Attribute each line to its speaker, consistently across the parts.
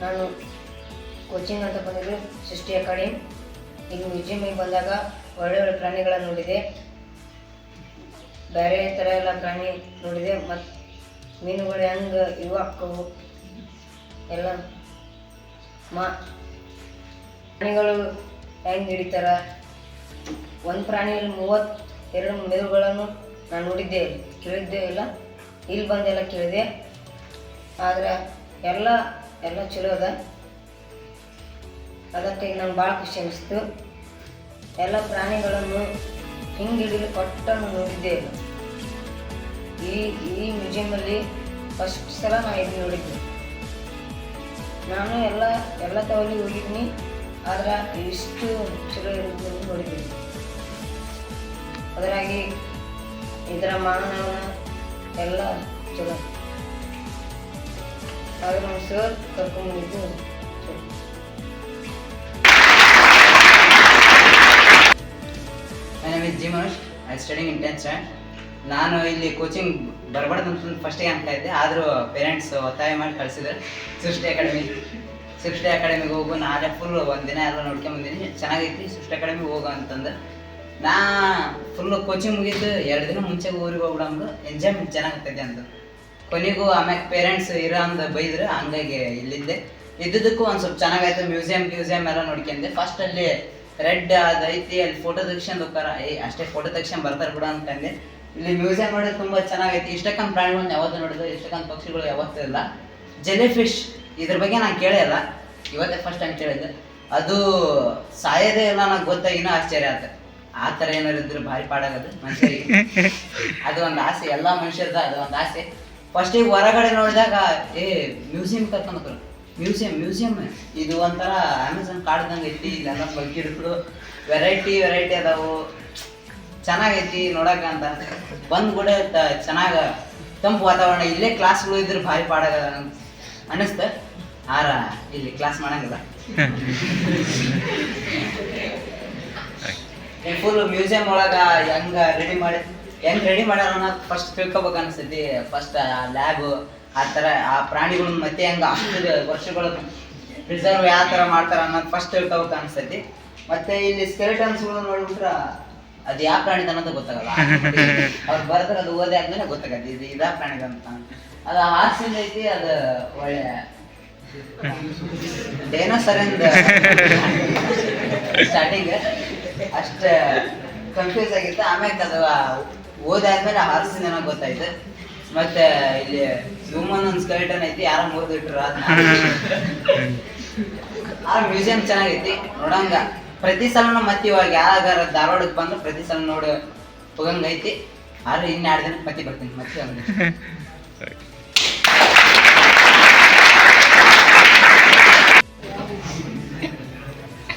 Speaker 1: ನಾನು ಕೋಚಿಂಗ್ ಅಂತ ಬಂದಿದ್ದು ಸೃಷ್ಟಿ ಅಕಾಡೆಮಿ. ಈಗ ಮ್ಯೂಸಿಯಮಿಗೆ ಬಂದಾಗ ಒಳ್ಳೆ ಒಳ್ಳೆ ಪ್ರಾಣಿಗಳನ್ನು ನೋಡಿದೆ. ಬೇರೆ ಥರ ಎಲ್ಲ ಪ್ರಾಣಿ ನೋಡಿದೆ. ಮತ್ತು ಮೀನುಗಳು ಹೆಂಗೆ ಇವು ಹಾಕವು? ಎಲ್ಲ ಮಾ ಪ್ರಾಣಿಗಳು ಹೆಂಗೆ ಹಿಡಿತಾರ? ಒಂದು ಪ್ರಾಣಿಯಲ್ಲಿ ಮೂವತ್ತೆರಡು ಮೇಲುಗಳನ್ನು ನಾನು ನೋಡಿದ್ದೆ ಕೇಳಿದ್ದೆ ಇಲ್ಲ. ಇಲ್ಲಿ ಬಂದೆಲ್ಲ ಕೇಳಿದೆ. ಆದ್ರೆ ಎಲ್ಲ ಎಲ್ಲ ಚಲೋ ಅದ. ಅದಕ್ಕೆ ನಂಗೆ ಭಾಳ ಖುಷಿ ಅನಿಸ್ತು. ಎಲ್ಲ ಪ್ರಾಣಿಗಳನ್ನು ಹಿಂಗೆ ಹಿಡಿದು ಕೊಟ್ಟನ್ನು ನೋಡಿದ್ದೆ ಈ ಈ ಮ್ಯೂಸಿಯಮಲ್ಲಿ ಫಸ್ಟ್ ಸಲ ನಾನು ಇದು ನೋಡಿದ್ದೆ ನಾನು ಎಲ್ಲ ಎಲ್ಲ ತವಲಿ ಹೋಗಿದ್ದೀನಿ ಆದ್ರೆ ಇಷ್ಟು ಚಲೋ ಇರೋದನ್ನು ನೋಡಿದ್ದೀನಿ ಅದರಾಗಿ ಇದರ ಮಾನವ ಎಲ್ಲ ಚಲೋ. ಆದ್ರೆ ನಮ್ಮ sir
Speaker 2: my name is G Manush I studying in tenth stand ನಾನು ಇಲ್ಲಿ ಕೋಚಿಂಗ್ ಬರಬಾರ್ದು ಅಂತ ಫಸ್ಟಿಗೆ ಅಂತ ಇದ್ದೆ. ಆದರೂ ಪೇರೆಂಟ್ಸ್ ಒತ್ತಾಯ ಮಾಡಿ ಕಳಿಸಿದ್ರು. ಸೃಷ್ಟಿ ಅಕಾಡೆಮಿ ಸೃಷ್ಟಿ ಅಕಾಡೆಮಿಗೆ ಹೋಗು. ನಾಳೆ ಫುಲ್ ಒಂದು ದಿನ ಎಲ್ಲ ನೋಡ್ಕೊಂಬಂದಿನಿ ಚೆನ್ನಾಗೈತಿ. ಸೃಷ್ಟಿ ಅಕಾಡೆಮಿಗೆ ಹೋಗು ಅಂತಂದು. ನಾ ಫುಲ್ ಕೋಚಿಂಗ್ ಮುಗಿದು ಎರಡು ದಿನ ಮುಂಚೆ ಊರಿಗೆ ಹೋಗ್ಬಿಡಂದು ಎಂಜಾಯ್ಮೆಂಟ್ ಚೆನ್ನಾಗ್ತೈತೆ ಅಂತ ಕೊನೆಗೂ ಆಮ್ಯಾಗ ಪೇರೆಂಟ್ಸ್ ಇರೋ ಅಂದ ಬೈದ್ರು, ಹಂಗಾಗಿ ಇಲ್ಲಿದ್ದೆ. ಇದ್ದಿದ್ದಕ್ಕೂ ಒಂದು ಸ್ವಲ್ಪ ಚೆನ್ನಾಗಾಯ್ತು ಮ್ಯೂಸಿಯಂ ಮ್ಯೂಸಿಯಂ ಎಲ್ಲ ನೋಡ್ಕೊಂಡೆ. ಫಸ್ಟ್ ಅಲ್ಲಿ ರೆಡ್ ಅದೈತಿ ಅಲ್ಲಿ ಫೋಟೋ ತೆಗ್ಸ್ಕೊಂಡು ಹೋಗ್ತಾರ. ಏ, ಅಷ್ಟೇ ಫೋಟೋ ತೆಗ್ಸ್ಕೊಂಡ್ ಬರ್ತಾರೆ ಬಿಡ ಅನ್ಕಂಡೆ ಇಲ್ಲಿ ಮ್ಯೂಸಿಯಂ ನೋಡಿದ್ರೆ ತುಂಬಾ ಚೆನ್ನಾಗೈತಿ. ಇಷ್ಟಕ್ಕಂತ ಪ್ರಾಣಿಗಳನ್ನ ಯಾವತ್ತು ನೋಡಿದ್ರು ಇಷ್ಟಕ್ಕಂತ ಪಕ್ಷಿಗಳು ಯಾವತ್ತೂ ಇಲ್ಲ. ಜೆಲಿ ಫಿಶ್ ಇದ್ರ ಬಗ್ಗೆ ನಾನು ಕೇಳೇ ಇಲ್ಲ. ಇವತ್ತೇ ಫಸ್ಟ್ ಟೈಮ್ ಕೇಳಿದ್ದೆ. ಅದು ಸಾಯದೇ ಇಲ್ಲ, ನಂಗೆ ಗೊತ್ತಾಗಿ ಇನ್ನೂ ಆಶ್ಚರ್ಯ ಆತ. ಆ ಥರ ಏನಾರು ಇದ್ರೆ ಭಾರಿ ಪಾಡಾಗದು, ಮನುಷ್ಯರಿಗೆ. ಅದು ಒಂದು ಆಸೆ, ಎಲ್ಲ ಮನುಷ್ಯರದ ಅದು ಒಂದು ಆಸೆ. ಫಸ್ಟಿಗೆ ಹೊರಗಡೆ ನೋಡಿದಾಗ ಏ ಮ್ಯೂಸಿಯಂ ಕರ್ಕೊಂಡು ಮ್ಯೂಸಿಯಂ ಮ್ಯೂಸಿಯಂ ಇದು ಒಂಥರ ಅಮೆಝಾನ್ ಕಾಡ್ದಂಗೆ ಐತಿ ಇಲ್ಲೆಲ್ಲ ಬಗ್ಗಿಡ್ಬಿಡು ವೆರೈಟಿ ವೆರೈಟಿ ಅದಾವು. ಚೆನ್ನಾಗೈತಿ ನೋಡಕ್ಕ ಅಂತ. ಬಂದು ಕೂಡ ಚೆನ್ನಾಗ ತಂಪು ವಾತಾವರಣ. ಇಲ್ಲೇ ಕ್ಲಾಸ್ಗಳು ಇದ್ರೆ ಭಾರಿ ಪಾಡಾಗ ಅನ್ನಿಸ್ತ ಆರ ಇಲ್ಲಿ ಕ್ಲಾಸ್ ಮಾಡಂಗಿಲ್ಲ. ಫುಲ್ ಮ್ಯೂಸಿಯಂ ಒಳಗೆ ಹೆಂಗೆ ರೆಡಿ ಮಾಡಿ? ಹೆಂಗ್ ರೆಡಿ ಮಾಡ್ಯಾರ ಅನ್ನೋದು ಫಸ್ಟ್ ತಿಳ್ಕೊಬೇಕು ಅನ್ಸತಿ ಫಸ್ಟ್ ಆ ಲ್ಯಾಬ್ ಆ ಥರ ಆ ಪ್ರಾಣಿಗಳನ್ನ ಮತ್ತೆ ಹೆಂಗ ಅಷ್ಟು ವರ್ಷಗಳು ಪ್ರಿಸರ್ವ್ ಯಾವ ಥರ ಮಾಡ್ತಾರ ಅನ್ನೋದು ಫಸ್ಟ್ ತಿಳ್ಕೊಬೇಕು ಅನ್ಸತಿ ಮತ್ತೆ ಇಲ್ಲಿ ಸ್ಕೆಲಿಟನ್ಸ್ಗಳು ನೋಡ್ಬಿಟ್ರ ಅದು ಯಾವ ಪ್ರಾಣಿದ ಅನ್ನೋದು ಗೊತ್ತಾಗಲ್ಲ. ಅವ್ರು ಬರೆದ್ರೆ ಅದು ಓದೇ ಆದ್ಮೇಲೆ ಗೊತ್ತಾಗತ್ತೆ. ಇದು ಇದಾ ಪ್ರಾಣಿದಂತ ಅದು ಹಾಸಿಂದ ಐತಿ, ಅದು ಒಳ್ಳೆ ಡೈನೋಸರಿಂದ ಸ್ಟಾರ್ಟಿಂಗ್ ಅಷ್ಟ ಕನ್ಫ್ಯೂಸ್ ಆಗಿತ್ತು. ಆಮೇಲೆ ಅದು ಓದಾದ್ಮೇಲೆ ಹಾರಿಸಿದ ನನಗೆ ಗೊತ್ತಾಯ್ತು. ಮತ್ತೆ ಇಲ್ಲಿ ಹ್ಯೂಮನ್ ಒಂದು ಸ್ಕೆಲ್ಟನ್ ಐತಿ, ಯಾರ ಮುರಿದು ಇಟ್ರು ಅದನ್ನ ಆ ಮ್ಯೂಸಿಯಂ ಚೆನ್ನಾಗೈತಿ, ನೋಡಂಗ. ಪ್ರತಿ ಸಲನು ಮತ್ತೆ ಇವಾಗ ಯಾವಾಗಾರ ಧಾರವಾಡಕ್ಕೆ ಬಂದ್ರೆ ಪ್ರತಿ ಸಲ ನೋಡಿ ಹೋಗಂಗೈತಿ ಆದ್ರೆ ಇನ್ನೆರಡು ದಿನಕ್ಕೆ ಮತ್ತೆ ಬರ್ತೀನಿ, ಮತ್ತೆ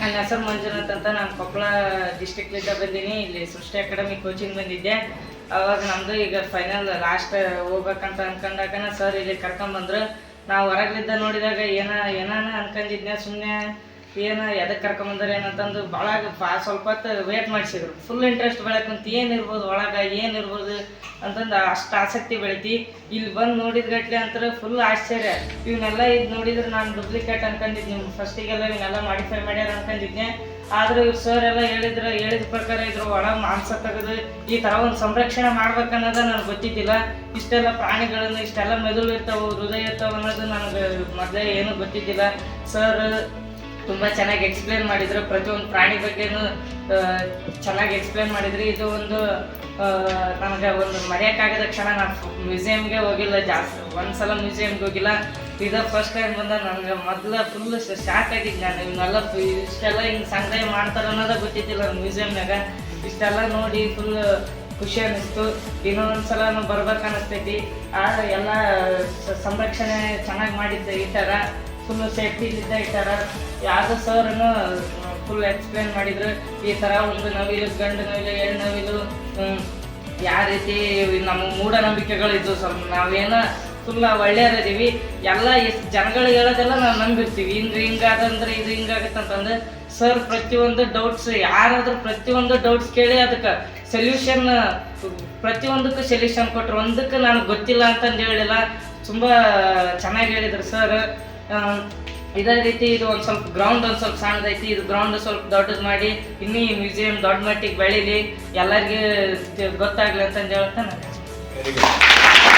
Speaker 3: ನನ್ನ ಹೆಸರು ಮಂಜುನಾಥ್ ಅಂತ, ನಾನು ಕೊಪ್ಪಳ ಡಿಸ್ಟಿಕ್ಲಿಂದ ಬಂದೀನಿ. ಇಲ್ಲಿ ಸೃಷ್ಟಿ ಅಕಾಡೆಮಿ ಕೋಚಿಂಗ್ ಬಂದಿದ್ದೆ. ಅವಾಗ ನಮ್ದು ಈಗ ಫೈನಲ್ ಲಾಸ್ಟ್ ಹೋಗ್ಬೇಕಂತ ಅನ್ಕೊಂಡಾಗ ಸರ್ ಇಲ್ಲಿ ಕರ್ಕೊಂಬಂದ್ರು ನಾವು ಹೊರಗಿದ್ದ ನೋಡಿದಾಗ ಏನ, ಏನಾನ ಅನ್ಕೊಂಡಿದ್ನೆ ಸುಮ್ಮನೆ ಏನ ಎದಕ್ಕೆ ಕರ್ಕೊಂಬಂದ್ರೆ ಏನಂತಂದು ಭಾಳ ಸ್ವಲ್ಪ ವೇಟ್ ಮಾಡಿಸಿದ್ರು. ಫುಲ್ ಇಂಟ್ರೆಸ್ಟ್ ಬೆಳಕಂತ ಏನಿರ್ಬೋದು ಒಳಗೆ ಏನಿರ್ಬೋದು ಅಂತಂದು ಅಷ್ಟು ಆಸಕ್ತಿ ಬೆಳಿತಿ. ಇಲ್ಲಿ ಬಂದು ನೋಡಿದ ಗಟ್ಲೆ ಅಂತಾರೆ ಫುಲ್ ಆಶ್ಚರ್ಯ. ಇವನ್ನೆಲ್ಲ ಇದು ನೋಡಿದ್ರೆ ನಾನು ಡೂಪ್ಲಿಕೇಟ್ ನಿಮ್ಮ ಫಸ್ಟಿಗೆಲ್ಲ ಇವನ್ನೆಲ್ಲ ಮಾಡಿಫೈ ಮಾಡ್ಯಾರ ಅನ್ಕೊಂಡಿದ್ನೆ ಆದ್ರೆ ಇವ್ರು ಸರ್ ಎಲ್ಲ ಹೇಳಿದ್ರು, ಹೇಳಿದ ಪ್ರಕಾರ ಇದ್ರ, ಒಳ ಮಾಂಸ ತೆಗೆದು ಈ ತರ ಒಂದು ಸಂರಕ್ಷಣೆ ಮಾಡ್ಬೇಕನ್ನೋದ ನನಗೆ ಗೊತ್ತಿದ್ದಿಲ್ಲ. ಇಷ್ಟೆಲ್ಲ ಪ್ರಾಣಿಗಳನ್ನು, ಇಷ್ಟೆಲ್ಲ ಮೆದುಳು ಇರ್ತಾವ, ಹೃದಯ ಇರ್ತಾವ ಅನ್ನೋದು ನನಗೆ ಮೊದಲೇ ಏನು ಗೊತ್ತಿದ್ದಿಲ್ಲ. ಸರ್ ತುಂಬ ಚೆನ್ನಾಗಿ ಎಕ್ಸ್ಪ್ಲೇನ್ ಮಾಡಿದ್ರು. ಪ್ರತಿಯೊಂದು ಪ್ರಾಣಿ ಬಗ್ಗೆನೂ ಚೆನ್ನಾಗಿ ಎಕ್ಸ್ಪ್ಲೇನ್ ಮಾಡಿದ್ರಿ. ಇದು ಒಂದು ನನಗೆ ಒಂದು ಮರೆಯೋಕ್ಕಾಗದ ಕ್ಷಣ. ನಾನು ಮ್ಯೂಸಿಯಮ್ಗೆ ಹೋಗಿಲ್ಲ, ಜಾಸ್ತಿ, ಒಂದ್ಸಲ ಮ್ಯೂಸಿಯಮ್ಗೆ ಹೋಗಿಲ್ಲ. ಇದು ಫಸ್ಟ್ ಟೈಮ್ ಬಂದ ನನಗೆ ಮೊದಲ ಫುಲ್ ಶಾಕ್ ಆಗಿದ್ದು ನಾನು ಇವನ್ನೆಲ್ಲ ಇಷ್ಟೆಲ್ಲ ಹಿಂಗೆ ಸಂಗ್ರಹ ಮಾಡ್ತಾರೆ ಅನ್ನೋದೇ ಗೊತ್ತಿದ್ದಿಲ್ಲ ಮ್ಯೂಸಿಯಮ್ನಾಗ ಇಷ್ಟೆಲ್ಲ ನೋಡಿ ಫುಲ್ ಖುಷಿ ಅನ್ನಿಸ್ತು. ಇನ್ನೊಂದು ಸಲ ಬರ್ಬೇಕು ಅನ್ನಿಸ್ತೈತಿ ಆ, ಎಲ್ಲ ಸಂರಕ್ಷಣೆ ಚೆನ್ನಾಗಿ ಮಾಡಿದ್ದ ಇಟ್ಟಾರ ಫುಲ್ ಸೇಫ್ಟಿಲಿದ್ದ ಇಟ್ಟಾರ ಯಾವುದು ಸರ್ನು ಫುಲ್ ಎಕ್ಸ್ಪ್ಲೇನ್ ಮಾಡಿದ್ರು, ಈ ಥರ ಒಂದು ನವಿಲು, ಗಂಡು ನವಿಲು, ಹೆಣ್ಣು ನವಿಲು ಯಾವ ರೀತಿ ನಮ್ಮ ಮೂಢನಂಬಿಕೆಗಳಿದ್ದು ಸ್ವಲ್ಪ ನಾವೇನ ಫುಲ್ ಒಳ್ಳೆಯದಿದ್ದೀವಿ ಎಲ್ಲ ಎಷ್ಟು ಜನಗಳಿಗೆ ಹೇಳೋದೆಲ್ಲ ನಾವು ನಂಬಿರ್ತೀವಿ. ಹಿಂಗೆ ಹಿಂಗಾದಂದ್ರೆ ಇದು ಹಿಂಗಾಗುತ್ತೆ ಅಂತಂದ್ರೆ ಸರ್ ಪ್ರತಿಯೊಂದು ಡೌಟ್ಸ್ ಯಾರಾದರೂ ಪ್ರತಿಯೊಂದು ಡೌಟ್ಸ್ ಕೇಳಿ ಅದಕ್ಕೆ ಸೊಲ್ಯೂಷನ್ ಪ್ರತಿಯೊಂದಕ್ಕೂ ಸೊಲ್ಯೂಷನ್ ಕೊಟ್ಟರು ಒಂದಕ್ಕೆ ನಾನು ಗೊತ್ತಿಲ್ಲ ಅಂತಂದು ಹೇಳಿಲ್ಲ. ತುಂಬ ಚೆನ್ನಾಗಿ ಹೇಳಿದ್ರು ಸರ್ ಇದೇ ರೀತಿ ಇದು ಒಂದು ಸ್ವಲ್ಪ ಗ್ರೌಂಡ್ ಒಂದು ಸ್ವಲ್ಪ ಸಣ್ಣದೈತಿ ಇದು ಗ್ರೌಂಡ್ ಸ್ವಲ್ಪ ದೊಡ್ಡದು ಮಾಡಿ, ಇನ್ನೂ ಈ ಮ್ಯೂಸಿಯಂ ದೊಡ್ಡ ಮಟ್ಟಿಗೆ ಬೆಳೀಲಿ. ಎಲ್ಲರಿಗೆ ಗೊತ್ತಾಗ್ಲಿ ಅಂತಂದು ಹೇಳ್ತಾ ನಾನು
Speaker 4: ವೆರಿ ಗುಡ್